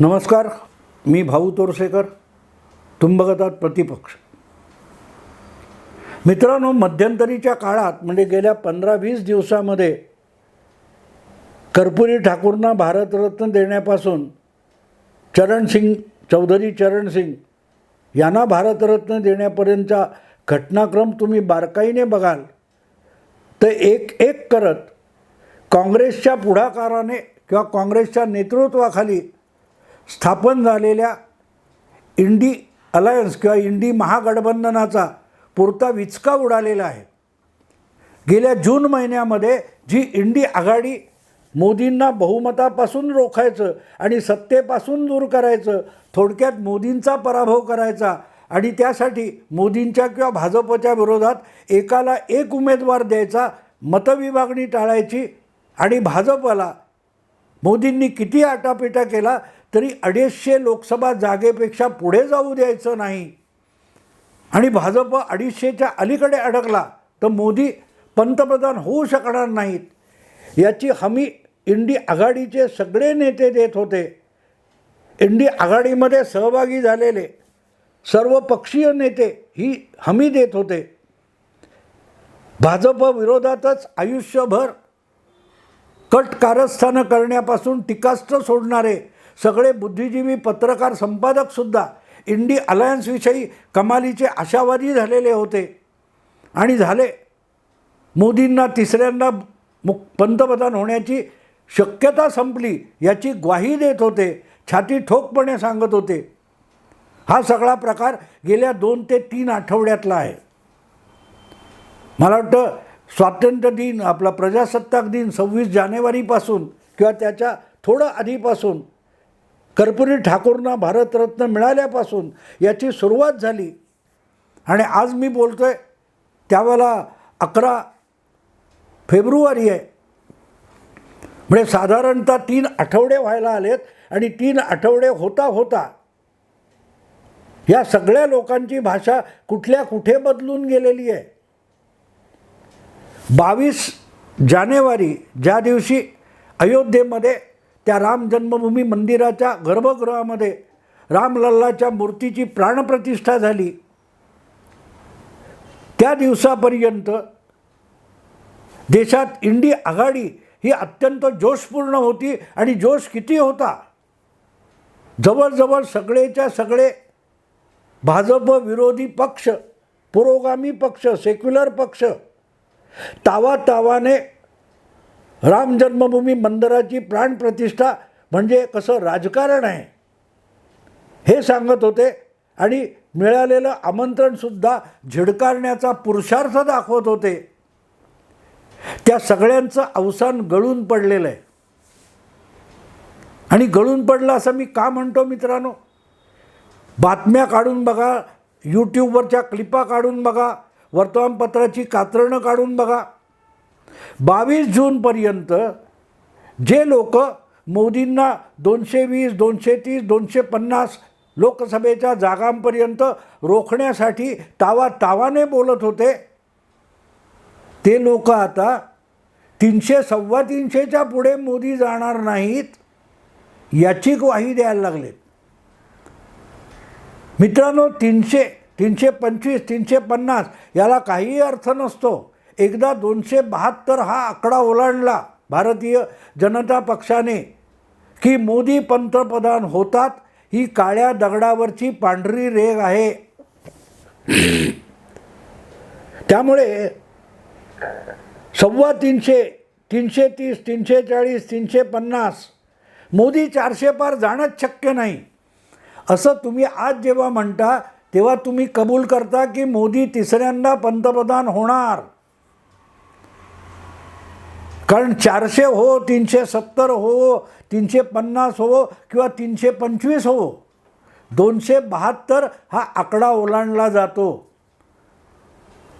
नमस्कार मी भाऊ तोरसेकर. तुम बघतात प्रतिपक्ष. मित्रांनो मध्यंतरीच्या काळात म्हणजे गेल्या पंधरा वीस दिवसामध्ये कर्पुरी ठाकूरना भारतरत्न देण्यापासून चरणसिंग चौधरी चरणसिंग यांना भारतरत्न देण्यापर्यंतचा घटनाक्रम तुम्ही बारकाईने बघाल. तर एक एक करत काँग्रेसच्या पुढाकाराने किंवा काँग्रेसच्या नेतृत्वाखाली स्थापन झालेल्या इंडी अलायन्स किंवा इंडी महागठबंधनाचा पुरता विचका उडालेला आहे. गेल्या जून महिन्यामध्ये जी इंडी आघाडी मोदींना बहुमतापासून रोखायचं आणि सत्तेपासून दूर करायचं थोडक्यात मोदींचा पराभव करायचा आणि त्यासाठी मोदींच्या किंवा भाजपच्या विरोधात एकाला एक उमेदवार द्यायचा मतविभागणी टाळायची आणि भाजपला मोदींनी किती आटापिटा केला तरी अडीचशे लोकसभा जागेपेक्षा पुढे जाऊ द्यायचं नाही. आणि भाजप अडीचशेच्या अलीकडे अडकला तर मोदी पंतप्रधान होऊ शकणार नाहीत. याची हमी इंडी आघाडीचे सगळे नेते देत होते. इंडी आघाडीमध्ये सहभागी झालेले सर्व पक्षीय नेते ही हमी देत होते. भाजप विरोधातच आयुष्यभर कट कारस्थानं करण्यापासून टीकास्त्र सोडणारे सगळे बुद्धिजीवी पत्रकार संपादकसुद्धा इंडी अलायन्सविषयी कमालीचे आशावादी झालेले होते. आणि झाले. मोदींना तिसऱ्यांदा मु पंतप्रधान होण्याची शक्यता संपली याची ग्वाही देत होते छाती ठोकपणे सांगत होते. हा सगळा प्रकार गेल्या दोन ते तीन आठवड्यातला आहे. मला वाटतं स्वातंत्र्य दिन आपला प्रजासत्ताक दिन सव्वीस जानेवारीपासून किंवा त्याच्या थोडं आधीपासून कर्पुरी ठाकूरना भारतरत्न मिळाल्यापासून याची सुरुवात झाली. आणि आज मी बोलतो आहे त्यावेळेला अकरा फेब्रुवारी आहे. म्हणजे साधारणतः तीन आठवडे व्हायला आलेत आणि तीन आठवडे होता होता या सगळ्या लोकांची भाषा कुठल्या कुठे बदलून गेलेली आहे? बावीस जानेवारी ज्या दिवशी अयोध्येमध्ये त्या राम जन्मभूमी मंदिराच्या गर्भगृहामध्ये रामलल्लाच्या मूर्तीची प्राणप्रतिष्ठा झाली. त्या दिवसापर्यंत देशात इंडी आघाडी ही अत्यंत जोशपूर्ण होती आणि जोश किती होता? जवळजवळ सगळेच्या सगळे भाजप विरोधी पक्ष पुरोगामी पक्ष सेक्युलर पक्ष तावा तावाने राम जन्मभूमी मंदिराची प्राणप्रतिष्ठा म्हणजे कसं राजकारण आहे? हे सांगत होते आणि मिळालेलं आमंत्रणसुद्धा झिडकारण्याचा पुरुषार्थ दाखवत होते. त्या सगळ्यांचं अवसान गळून पडलेलं आहे. आणि गळून पडलं असं मी का म्हणतो मित्रांनो? बातम्या काढून बघा यूट्यूबवरच्या क्लिपा काढून बघा वर्तमानपत्राची कात्रणं काढून बघा. बावीस जूनपर्यंत जे लोक मोदींना दोनशे वीस दोनशे तीस दोनशे पन्नास लोकसभेच्या जागांपर्यंत रोखण्यासाठी तावा तावाने बोलत होते ते लोक आता तीनशे सव्वा तीनशेच्या पुढे मोदी जाणार नाहीत याची ग्वाही द्यायला लागलेत. मित्रांनो तीनशे तीनशे पंचवीस तीनशे पन्नास याला काहीही अर्थ नसतो. एकदा दोनशे बहात्तर हा आकडा ओलांडला भारतीय जनता पक्षाने की मोदी पंतप्रधान होतात ही काळ्या दगडावरची पांढरी रेग आहे. त्यामुळे सव्वा तीनशे तीनशे तीस तीनशे चाळीस तीनशे पन्नास मोदी चारशे पार जाणंच शक्य नाही. असं तुम्ही आज जेव्हा म्हणता तेव्हा तुम्ही कबूल करता की मोदी तिसऱ्यांदा पंतप्रधान होणार. कारण चारशे हो तीनशे सत्तर हो तीनशे पन्नास हो किंवा तीनशे पंचवीस हो. दोनशे बहात्तर हा आकडा ओलांडला जातो.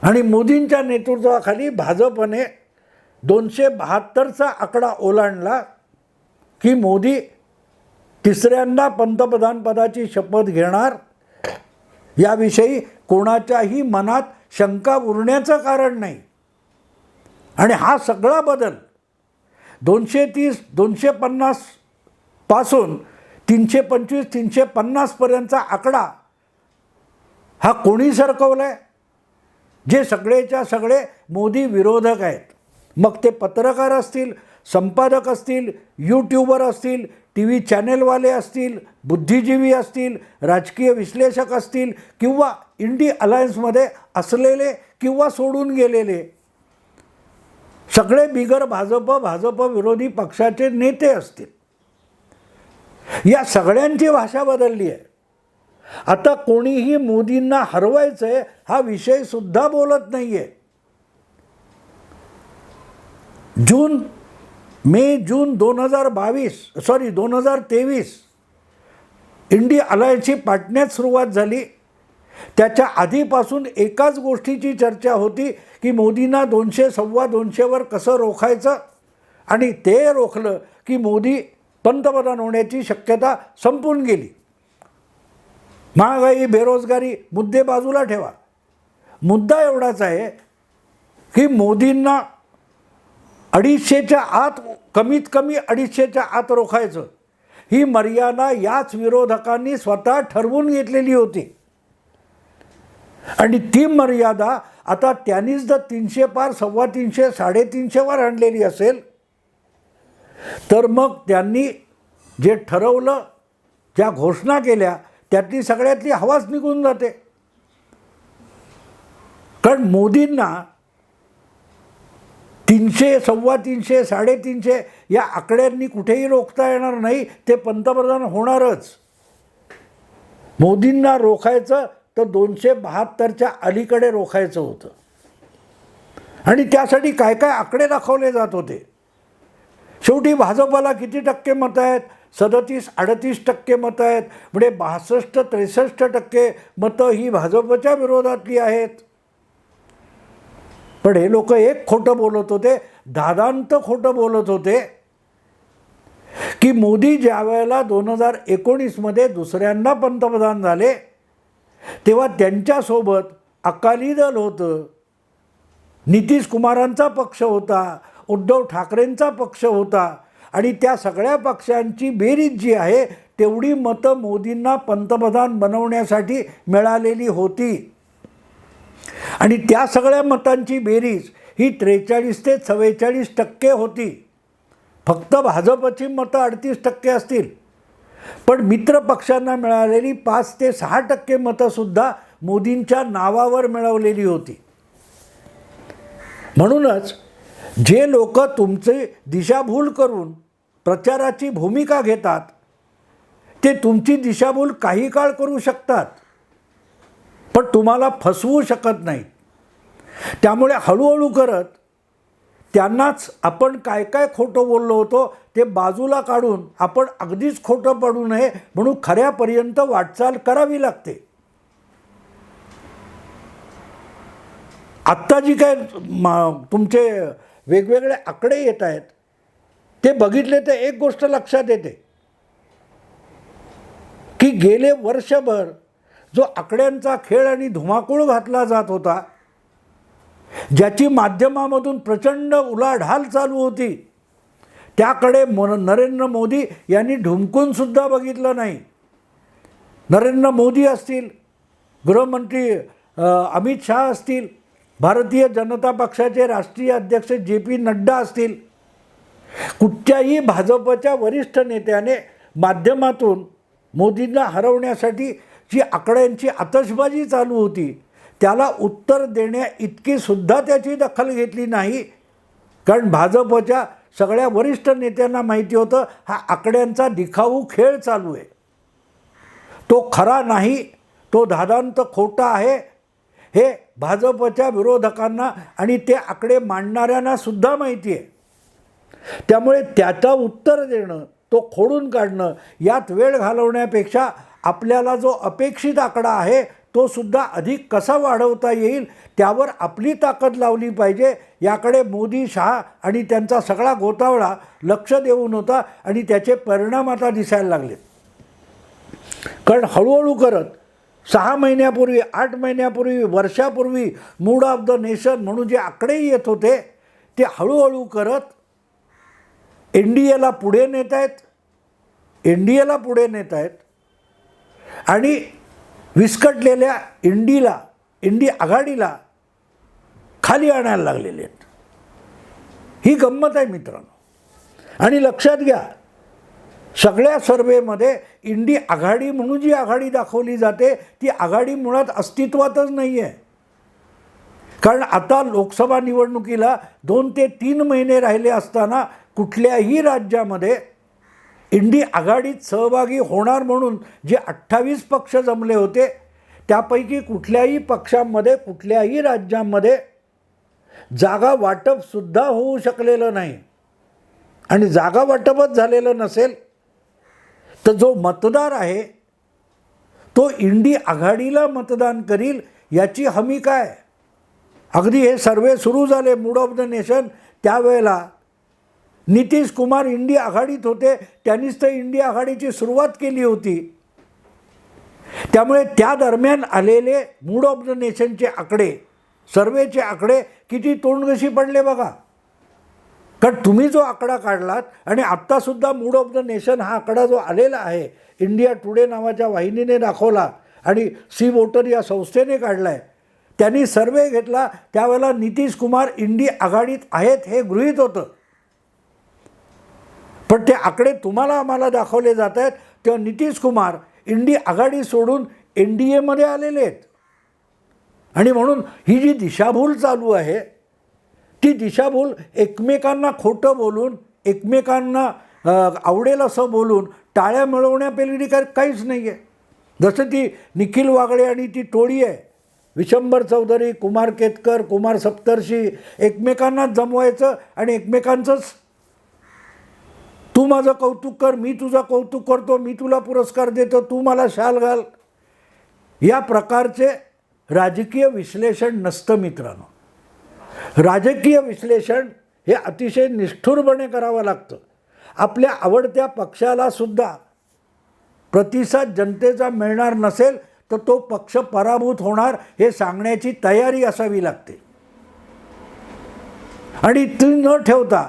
आणि मोदींच्या नेतृत्वाखाली भाजपने दोनशे बहात्तरचा आकडा ओलांडला की मोदी तिसऱ्यांदा पंतप्रधानपदाची शपथ घेणार. याविषयी कोणाच्याही मनात शंका उरण्याचं कारण नाही. आणि हा सगळा बदल दोनशे तीस दोनशे पन्नासपासून तीनशे पंचवीस तीनशे पन्नासपर्यंतचा आकडा हा कोणी सरकवला आहे जे सगळेच्या सगळे मोदी विरोधक आहेत. मग ते पत्रकार असतील संपादक असतील यूट्यूबर असतील टी व्ही चॅनेलवाले असतील बुद्धिजीवी असतील राजकीय विश्लेषक असतील किंवा इंडी अलायन्समध्ये असलेले किंवा सोडून गेलेले सगळे बिगर भाजप भाजप विरोधी पक्षाचे नेते असतील. या सगळ्यांची भाषा बदलली आहे. आता कोणीही मोदींना हरवायचं आहे हा विषय सुद्धा बोलत नाही आहे जून मे जून दोन हजार बावीस सॉरी दोन हजार तेवीस इंडिया अलायन्सची पाटण्यात सुरुवात झाली. त्याच्या आधीपासून एकाच गोष्टीची चर्चा होती की मोदींना दोनशे सव्वा दोनशेवर कसं रोखायचं? आणि ते रोखलं की मोदी पंतप्रधान होण्याची शक्यता संपून गेली. महागाई बेरोजगारी मुद्दे बाजूला ठेवा. मुद्दा एवढाच आहे की मोदींना अडीचशेच्या आत कमीत कमी अडीचशेच्या आत रोखायचं. ही मर्यादा याच विरोधकांनी स्वतः ठरवून घेतलेली होती. आणि ती मर्यादा आता त्यांनीच जर तीनशे पार सव्वा तीनशे साडेतीनशेवर आणलेली असेल तर मग त्यांनी जे ठरवलं ज्या घोषणा केल्या त्यातली सगळ्यातली हवाच निघून जाते. कारण मोदींना तीनशे सव्वा तीनशे साडेतीनशे या आकड्यांनी कुठेही रोखता येणार नाही ते पंतप्रधान होणारच. मोदींना रोखायचं तर दोनशे बहात्तरच्या अलीकडे रोखायचं होतं. आणि त्यासाठी काय काय आकडे दाखवले जात होते. शेवटी भाजपाला किती टक्के मतं आहेत? सदतीस अडतीस टक्के मतं आहेत. म्हणजे बासष्ट त्रेसष्ट टक्के मतं ही भाजपच्या विरोधातली आहेत. पण हे लोक एक खोटं बोलत होते दादांत खोटं बोलत होते. की मोदी ज्या वेळेला दोन हजार एकोणीसमध्ये दुसऱ्यांदा पंतप्रधान झाले तेव्हा त्यांच्यासोबत अकाली दल होतं. नितीश कुमारांचा पक्ष होता उद्धव ठाकरेंचा पक्ष होता आणि त्या सगळ्या पक्षांची बेरीज जी आहे तेवढी मतं मोदींना पंतप्रधान बनवण्यासाठी मिळालेली होती. आणि त्या सगळ्या मतांची बेरीज ही त्रेचाळीस ते चव्वेचाळीस टक्के होती. फक्त भाजपची मतं अडतीस टक्के असतील. पण मित्र पक्षांना मिळालेली पाच ते सहा टक्के मतंसुद्धा मोदींच्या नावावर मिळवलेली होती. म्हणूनच जे लोक तुमचे दिशाभूल करून प्रचाराची भूमिका घेतात ते तुमची दिशाभूल काही काळ करू शकतात पण तुम्हाला फसवू शकत नाहीत. त्यामुळे हळूहळू करत त्यांनाच आपण काय काय खोटं बोललो होतो ते बाजूला काढून आपण अगदीच खोटं पडू नये म्हणून खऱ्यापर्यंत वाटचाल करावी लागते. आत्ता जी काय तुमचे वेगवेगळे आकडे येत आहेत ते बघितले तर एक गोष्ट लक्षात येते. की गेले वर्षभर जो आकड्यांचा खेळ आणि धुमाकूळ घातला जात होता ज्याची माध्यमामधून प्रचंड उलाढाल चालू होती त्याकडे म नरेंद्र मोदी यांनी ढुमकूनसुद्धा बघितलं नाही. नरेंद्र मोदी असतील गृहमंत्री अमित शहा असतील भारतीय जनता पक्षाचे राष्ट्रीय अध्यक्ष जे पी नड्डा असतील कुठच्याही भाजपच्या वरिष्ठ नेत्याने माध्यमातून मोदींना हरवण्यासाठी जी आकड्यांची आतषबाजी चालू होती त्याला उत्तर देण्या इतकीसुद्धा त्याची दखल घेतली नाही. कारण भाजपच्या सगळ्या वरिष्ठ नेत्यांना माहिती होतं हा आकड्यांचा दिखाऊ खेळ चालू आहे. तो खरा नाही तो धादांत खोटा आहे. हे भाजपच्या विरोधकांना आणि ते आकडे मांडणाऱ्यांना सुद्धा माहिती आहे. त्यामुळे त्याचं उत्तर देणं तो खोडून काढणं यात वेळ घालवण्यापेक्षा आपल्याला जो अपेक्षित आकडा आहे तो सुद्धा अधिक कसा वाढवता येईल त्यावर आपली ताकद लावली पाहिजे याकडे मोदी शहा आणि त्यांचा सगळा गोतावळा लक्ष देऊन होता आणि त्याचे परिणाम आता दिसायला लागले. कारण हळूहळू करत सहा महिन्यापूर्वी आठ महिन्यापूर्वी वर्षापूर्वी मूड ऑफ द नेशन म्हणून जे आकडे येत होते ते हळूहळू करत एन डी एला पुढे नेत आहेत एन डी एला पुढे नेत आहेत आणि विस्कटलेल्या इंडीला इंडी आघाडीला खाली आणायला लागलेले आहेत. ही गंमत आहे मित्रांनो. आणि लक्षात घ्या सगळ्या सर्वेमध्ये इंडी आघाडी म्हणून जी आघाडी दाखवली जाते ती आघाडी मुळात अस्तित्वातच नाही आहे कारण आता लोकसभा निवडणुकीला दोन ते तीन महिने राहिले असताना कुठल्याही राज्यामध्ये इंडी आघाडीत सहभागी होणार म्हणून जे अठ्ठावीस पक्ष जमले होते त्यापैकी कुठल्याही पक्षांमध्ये कुठल्याही राज्यांमध्ये जागा वाटपसुद्धा होऊ शकलेलं नाही. आणि जागा वाटपच झालेलं नसेल तर जो मतदार आहे तो इंडी आघाडीला मतदान करील याची हमी काय? अगदी हे सर्वे सुरू झाले मूड ऑफ द नेशन त्यावेळेला नितीश कुमार इंडी आघाडीत होते त्यांनीच तर इंडिया आघाडीची सुरुवात केली होती. त्यामुळे त्या दरम्यान आलेले मूड ऑफ द नेशनचे आकडे सर्वेचे आकडे किती तोंडगशी पडले बघा. कारण तुम्ही जो आकडा काढलात आणि आत्तासुद्धा मूड ऑफ द नेशन हा आकडा जो आलेला आहे इंडिया टुडे नावाच्या वाहिनीने दाखवला आणि सी वोटर या संस्थेने काढला आहे त्यांनी सर्वे घेतला त्यावेळेला नितीश कुमार इंडी आघाडीत आहेत हे गृहीत होतं. पण ते आकडे तुम्हाला आम्हाला दाखवले जात आहेत. तेव्हा नितीश कुमार इंडी आघाडी सोडून एन डी एमध्ये आलेले आहेत. आणि म्हणून ही जी दिशाभूल चालू आहे ती दिशाभूल एकमेकांना खोटं बोलून एकमेकांना आवडेल असं बोलून टाळ्या मिळवण्यापेली काय काहीच नाही आहे जसं ती निखिल वागळे आणि ती टोळी आहे विशंभर चौधरी कुमार केतकर कुमार सप्तर्षी एकमेकांनाच जमवायचं आणि एकमेकांचंच तू माझं कौतुक कर मी तुझं कौतुक करतो मी तुला पुरस्कार देतो तू मला शाल घाल. या प्रकारचे राजकीय विश्लेषण नसतं मित्रांनो. राजकीय विश्लेषण हे अतिशय निष्ठुरपणे करावं लागतं. आपल्या आवडत्या पक्षाला सुद्धा प्रतिसाद जनतेचा मिळणार नसेल तर तो पक्ष पराभूत होणार हे सांगण्याची तयारी असावी लागते. आणि ती न ठेवता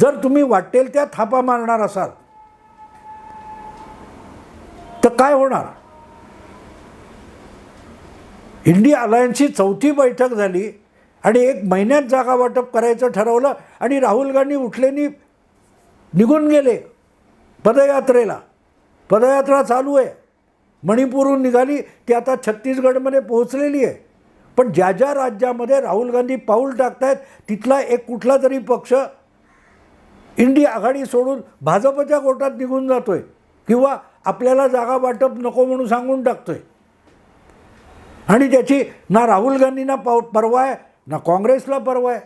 जर तुम्ही वाटेल त्या थापा मारणार असाल तर काय होणार? इंडिया अलायन्सची चौथी बैठक झाली आणि एक महिन्यात जागा वाटप करायचं ठरवलं आणि राहुल गांधी उठलेनी निघून गेले पदयात्रेला. पदयात्रा चालू आहे. मणिपूरहून निघाली ती आता छत्तीसगडमध्ये पोहोचलेली आहे. पण ज्या ज्या राज्यामध्ये राहुल गांधी पाऊल टाकतायत तिथला एक कुठला तरी पक्ष इंडिया आघाडी सोडून भाजपच्या कोर्टात निघून जातो आहे किंवा आपल्याला जागा वाटप नको म्हणून सांगून टाकतो आहे आणि त्याची ना राहुल गांधींना पाव परवा आहे ना काँग्रेसला परवा आहे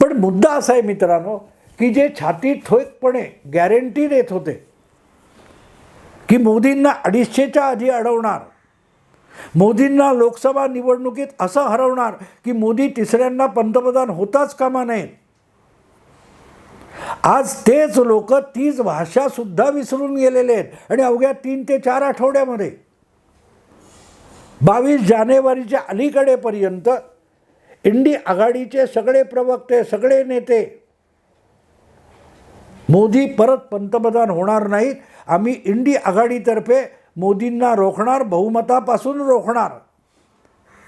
पण मुद्दा असा आहे मित्रांनो की जे छाती ठोकपणे गॅरंटी देत होते की मोदींना अडीचशेच्या आधी अडवणार मोदींना लोकसभा निवडणुकीत असं हरवणार की मोदी तिसऱ्यांदा पंतप्रधान होताच कामा नयेत आज तेच लोक तीच भाषासुद्धा विसरून गेलेले आहेत. आणि अवघ्या तीन ते चार आठवड्यामध्ये बावीस जानेवारीच्या अलीकडेपर्यंत इंडी आघाडीचे सगळे प्रवक्ते सगळे नेते मोदी परत पंतप्रधान होणार नाहीत. आम्ही इंडी आघाडीतर्फे मोदींना रोखणार बहुमतापासून रोखणार.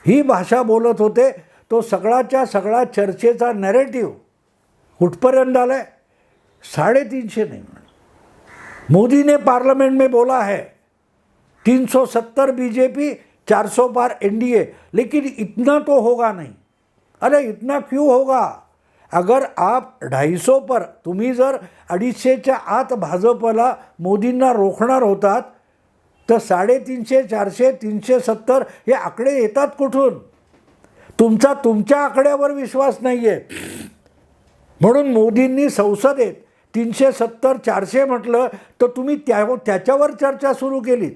ही भाषा बोलत होते. तो सगळाच्या सगळा चर्चेचा नॅरेटिव्ह कुठपर्यंत आला आहे साढ़े तीन से नहीं मोदी ने पार्लियामेंट में बोला है 370 बीजेपी 400 पार एनडीए लेकिन इतना तो होगा नहीं। अरे इतना क्यों होगा? अगर आप 250 पर तुम्ही जर अडीचशेच्या आत भाजपला मोदींना रोखणार होतात तर साडेतीनशे चारशे तीनशे सत्तर हे आकडे येतात कुठून? तुमचा तुमच्या आकड्यावर विश्वास नाही आहे म्हणून मोदींनी संसदेत तीनशे सत्तर चारशे म्हटलं तर तुम्ही त्या त्याच्यावर चर्चा सुरू केलीत.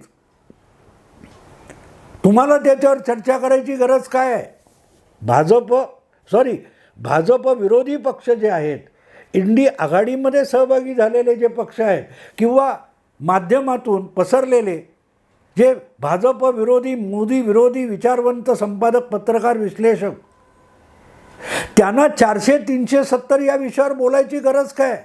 तुम्हाला त्याच्यावर चर्चा करायची गरज काय आहे? भाजप सॉरी भाजप विरोधी पक्ष जे आहेत इंडी आघाडीमध्ये सहभागी झालेले जे पक्ष आहेत किंवा माध्यमातून पसरलेले जे भाजप विरोधी मोदी विरोधी विचारवंत संपादक पत्रकार विश्लेषक त्यांना चारशे तीनशे सत्तर या विषयावर बोलायची गरज काय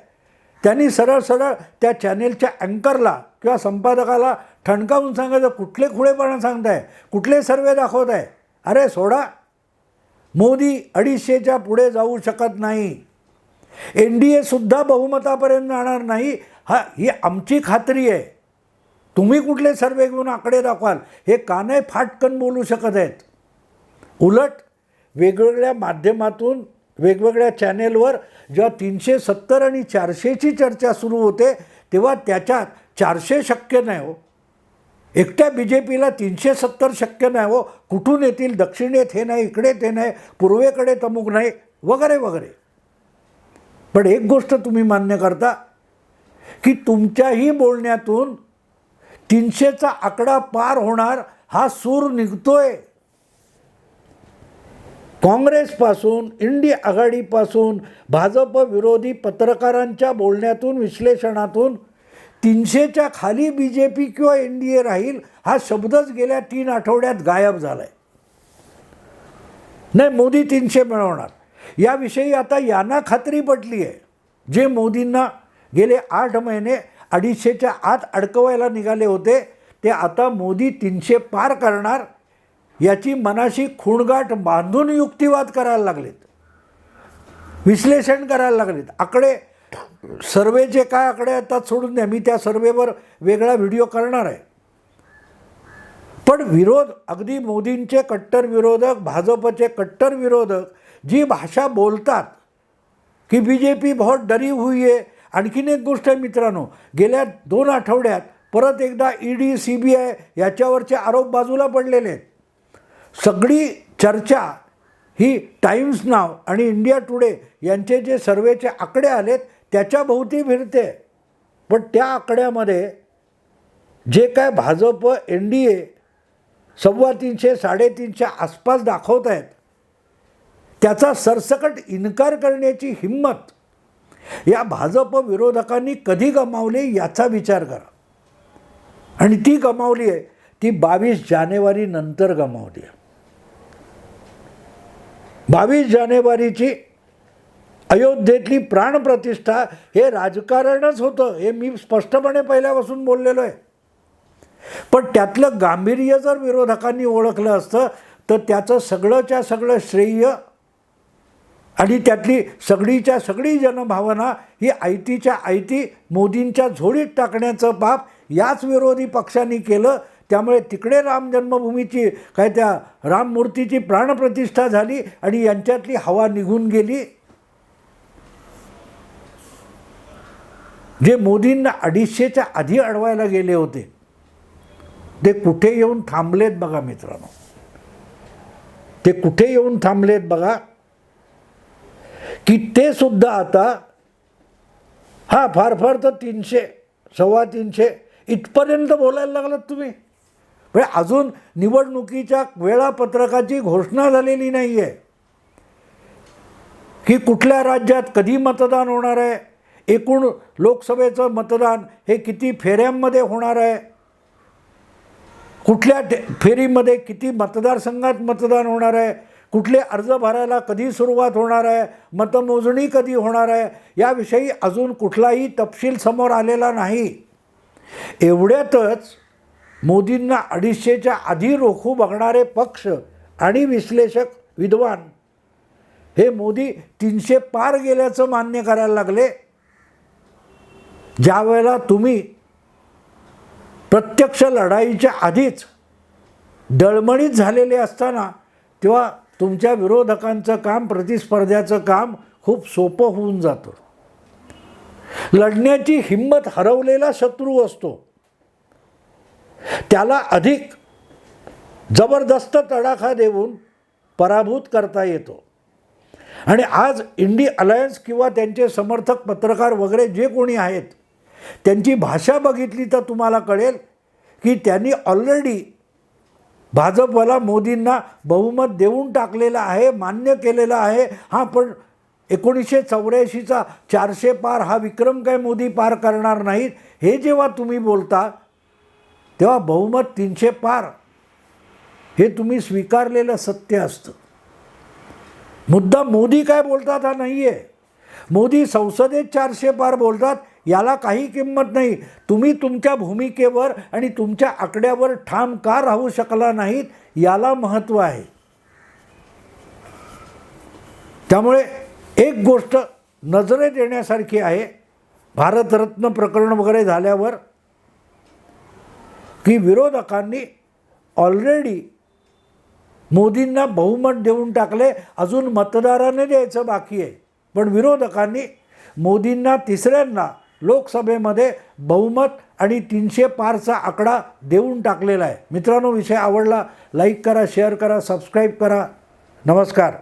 त्यांनी सरळ सरळ त्या चॅनेलच्या अँकरला किंवा संपादकाला ठणकावून सांगायचं कुठले खुळेपणा सांगताय? कुठले सर्वे दाखवत आहे अरे सोडा. मोदी अडीचशेच्या पुढे जाऊ शकत नाही. एन डी एसुद्धा बहुमतापर्यंत जाणार नाही. हा ही आमची खात्री आहे. तुम्ही कुठले सर्वे घेऊन आकडे दाखवाल? हे का नाही फाटकन बोलू शकत आहेत? उलट वेगवेगळ्या माध्यमातून वेगवेगळ्या चॅनेलवर जेव्हा तीनशे सत्तर आणि चारशेची चर्चा सुरू होते तेव्हा त्याच्यात चारशे शक्य नाही हो. एकट्या बी जे पीला तीनशे सत्तर शक्य नाही हो. कुठून येतील? दक्षिणेत हे नाही इकडे ते नाही पूर्वेकडे तमुक नाही वगैरे वगैरे. पण एक गोष्ट तुम्ही मान्य करता की तुमच्याही बोलण्यातून तीनशेचा आकडा पार होणार हा सूर निघतोय. काँग्रेसपासून इंडिया आघाडीपासून भाजप विरोधी पत्रकारांच्या बोलण्यातून विश्लेषणातून तीनशेच्या खाली बी जे पी किंवा एन डी ए राहील हा शब्दच गेल्या तीन आठवड्यात गायब झाला आहे नाही मोदी तीनशे मिळवणार. याविषयी आता यांना खात्री पटली आहे जे मोदींना गेले आठ महिने अडीचशेच्या आत अडकवायला निघाले होते ते आता मोदी तीनशे पार करणार. याची मनाशी खुणगाठ बांधून युक्तिवाद करायला लागलेत. विश्लेषण करायला लागलेत. आकडे सर्वेचे काय आकडे येतात सोडून द्या. मी त्या सर्वेवर वेगळा व्हिडिओ करणार आहे. पण विरोध अगदी मोदींचे कट्टर विरोधक भाजपचे कट्टर विरोधक जी भाषा बोलतात की बी जे पी बहुत डरी हुई आहे आणखीन एक गोष्ट आहे मित्रांनो गेल्या दोन आठवड्यात परत एकदा E D C B I याच्यावरचे आरोप बाजूला पडलेले आहेत. सगळी चर्चा ही टाईम्स नाव आणि इंडिया टुडे यांचे जे सर्वेचे आकडे आलेत त्याच्याभोवती फिरते. पण त्या आकड्यामध्ये जे काय भाजप एन डी ए सव्वा तीनशे साडेतीनशे आसपास दाखवत आहेत त्याचा सरसकट इन्कार करण्याची हिंमत या भाजप विरोधकांनी कधी गमावली याचा विचार करा. आणि ती गमावली आहे ती बावीस जानेवारी नंतर गमावली आहे बावीस जानेवारीची अयोध्येतली प्राणप्रतिष्ठा हे राजकारणच होतं हे मी स्पष्टपणे पहिल्यापासून बोललेलो आहे. पण त्यातलं गांभीर्य जर विरोधकांनी ओळखलं असतं तर त्याचं सगळंच्या सगळं श्रेय आणि त्यातली सगळीच्या सगळी जनभावना ही आयतीच्या आयती मोदींच्या झोडीत टाकण्याचं पाप याच विरोधी पक्षांनी केलं त्यामुळे तिकडे राम जन्मभूमीची काय त्या राममूर्तीची प्राणप्रतिष्ठा झाली आणि यांच्यातली हवा निघून गेली. जे मोदींना अडीचशेच्या आधी अडवायला गेले होते ते कुठे येऊन थांबलेत बघा मित्रांनो. ते कुठे येऊन थांबलेत बघा की ते सुद्धा आता हा फार फार तर तीनशे सव्वा तीनशे इथपर्यंत बोलायला लागलात तुम्ही. म्हणजे अजून निवडणुकीच्या वेळापत्रकाची घोषणा झालेली नाही आहे की कुठल्या राज्यात कधी मतदान होणार आहे? एकूण लोकसभेचं मतदान हे किती फेऱ्यांमध्ये होणार आहे? कुठल्या फेरीमध्ये किती मतदारसंघात मतदान होणार आहे? कुठले अर्ज भरायला कधी सुरुवात होणार आहे? मतमोजणी कधी होणार आहे? याविषयी अजून कुठलाही तपशील समोर आलेला नाही. एवढ्यातच मोदींना अडीचशेच्या आधी रोखू बघणारे पक्ष आणि विश्लेषक विद्वान. हे मोदी तीनशे पार गेल्याचं मान्य करायला लागले. ज्या वेळेला तुम्ही प्रत्यक्ष लढाईच्या आधीच डळमळीत झालेले असताना तेव्हा तुमच्या विरोधकांचं काम प्रतिस्पर्ध्याचं काम खूप सोपं होऊन जातं. लढण्याची हिंमत हरवलेला शत्रू असतो. त्याला अधिक जबरदस्त तडाखा देऊन पराभूत करता येतो. आणि आज इंडी अलायन्स किंवा त्यांचे समर्थक पत्रकार वगैरे जे कोणी आहेत त्यांची भाषा बघितली तर तुम्हाला कळेल की त्यांनी ऑलरेडी भाजपवाला मोदींना बहुमत देऊन टाकलेलं आहे मान्य केलेलं आहे. हा पण एकोणीसशे चौऱ्याऐंशीचा चारशे पार हा विक्रम काय मोदी पार करणार नाहीत? हे जेव्हा तुम्ही बोलता तेव्हा बहुमत तीनशे पार हे तुम्ही स्वीकारलेलं सत्य असतं. मुद्दा मोदी काय बोलतात हा नाही आहे मोदी संसदेत चारशे पार बोलतात याला काही किंमत नाही. तुम्ही तुमच्या भूमिकेवर आणि तुमच्या आकड्यावर ठाम का राहू शकला नाहीत याला महत्त्व आहे. त्यामुळे एक गोष्ट नजरेत येण्यासारखी आहे. भारतरत्न प्रकरण वगैरे झाल्यावर की विरोधकांनी ऑलरेडी मोदींना बहुमत देऊन टाकले. अजून मतदाराने द्यायचं बाकी आहे. पण विरोधकांनी मोदींना तिसऱ्यांदा लोकसभेमध्ये बहुमत आणि तीनशे पारचा आकडा देऊन टाकलेला आहे. मित्रांनो विषय आवडला लाईक करा शेअर करा सबस्क्राईब करा. नमस्कार.